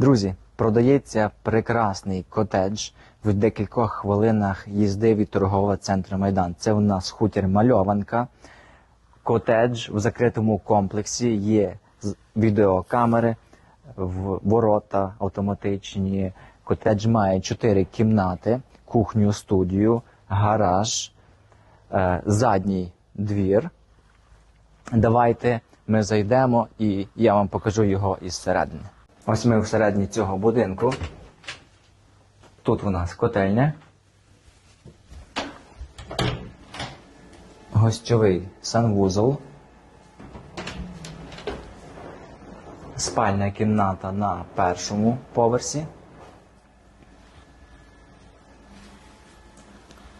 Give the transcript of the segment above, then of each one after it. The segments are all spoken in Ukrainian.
Друзі, продається прекрасний котедж в декількох хвилинах їзди від торгового центру Майдан. Це у нас хутір Мальованка. Котедж в закритому комплексі є відеокамери, ворота автоматичні. Котедж має чотири кімнати, кухню, студію, гараж, е, задній двір. Давайте ми зайдемо і я вам покажу його із середини. Ось ми всередині цього будинку. Тут у нас котельня. Гостьовий санвузол. Спальня кімната на першому поверсі.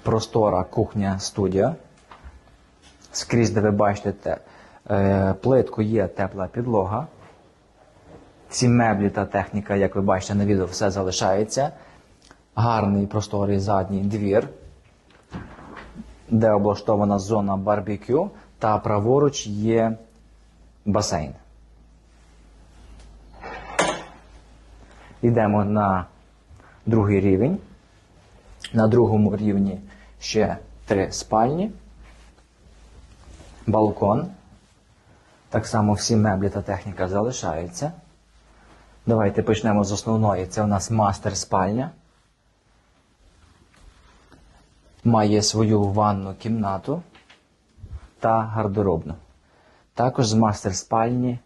Простора кухня студія. Скрізь, де ви бачите, е, плитку є тепла підлога. Всі меблі та техніка, як ви бачите на відео, все залишається. Гарний просторий задній двір, де облаштована зона барбекю, та праворуч є басейн. Йдемо на другий рівень. На другому рівні ще три спальні, балкон. Так само всі меблі та техніка залишаються. Давайте почнемо з основної. Це у нас мастер спальня. Має свою ванну кімнату та гардеробну. Також з мастер спальні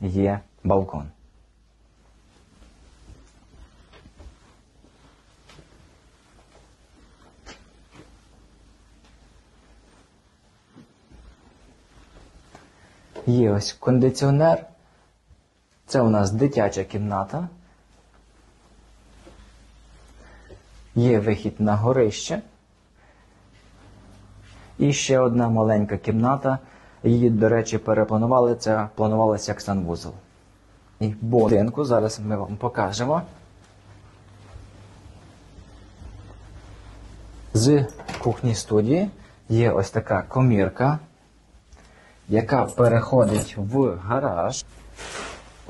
є балкон. Є ось кондиціонер. Це у нас дитяча кімната. Є вихід на горище. І ще одна маленька кімната. Її, до речі, перепланували. Це планувалося як санвузол. І будинку зараз ми вам покажемо. З кухні студії є ось така комірка, яка переходить в гараж.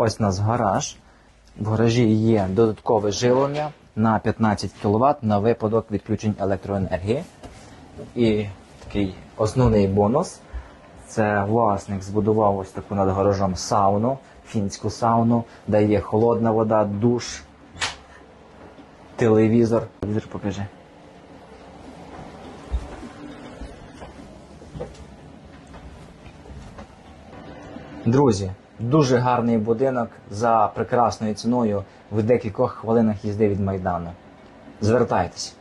Ось у нас гараж. В гаражі є додаткове живлення на 15 кВт на випадок відключень електроенергії. І такий основний бонус це власник збудував ось таку над гаражом сауну, фінську сауну, де є холодна вода, душ, телевізор. Телевізор покажи. Друзі, дуже гарний будинок за прекрасною ціною в декількох хвилинах їзди від Майдану. Звертайтесь.